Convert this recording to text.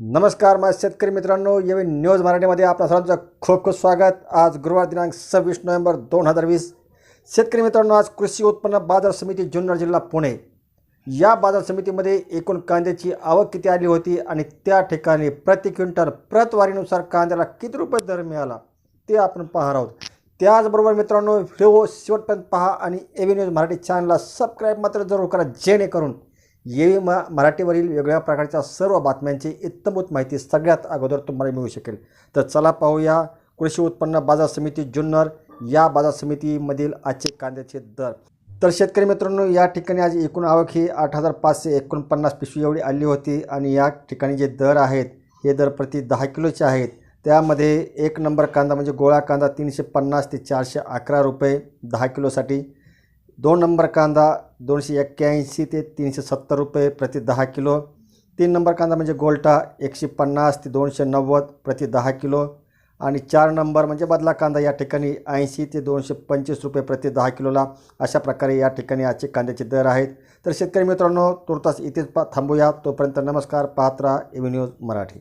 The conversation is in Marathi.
नमस्कार माझ्या शेतकरी मित्रांनो येवी न्यूज मराठीमध्ये आपल्या सर्वांचं खूप खूप स्वागत. आज गुरुवार दिनांक सव्वीस नोव्हेंबर दोन हजार वीस. शेतकरी मित्रांनो आज कृषी उत्पन्न बाजार समिती जुन्नर जिल्हा पुणे. या बाजार समितीमध्ये एकूण कांद्याची आवक किती आली होती आणि त्या ठिकाणी प्रति क्विंटल प्रतवारीनुसार कांद्याला किती रुपये दर मिळाला ते आपण पाहणार आहोत. त्याचबरोबर मित्रांनो व्हिडिओ शेवटपर्यंत पहा आणि एव्ही न्यूज मराठी चॅनलला सबस्क्राईब मात्र जरूर करा जेणेकरून ये म मराठीवरील वेगवेगळ्या प्रकारच्या सर्व बातम्यांची इत्तमूत माहिती सगळ्यात अगोदर तुम्हाला मिळू शकेल. तर चला पाहूया कृषी उत्पन्न बाजार समिती जुन्नर या बाजार समितीमधील आजचे कांद्याचे दर. तर शेतकरी मित्रांनो या ठिकाणी आज एकूण आवक ही आठ हजार पाचशे एकोणपन्नास पिशवी एवढी आली होती आणि या ठिकाणी जे दर आहेत हे दर प्रति दहा किलोचे आहेत. त्यामध्ये एक नंबर कांदा म्हणजे गोळा कांदा तीनशे पन्नास ते चारशे अकरा रुपये दहा किलोसाठी दोन नंबर कांदा दोनशे एक्क्याऐंशी ते तीनशे सत्तर रुपये प्रति दहा किलो. तीन नंबर कांदा म्हणजे गोल्टा एकशे पन्नास ते दोनशे नव्वद प्रति दहा किलो. आणि चार नंबर म्हणजे बदला कांदा या ठिकाणी ऐंशी ते दोनशे पंचवीस रुपये प्रति दहा किलोला अशा प्रकारे या ठिकाणी आजचे कांद्याचे दर आहेत. तर शेतकरी मित्रांनो तुर्तास इथेच पा थांबूया. तोपर्यंत नमस्कार पात्रा राहा एव्ही न्यूज मराठी.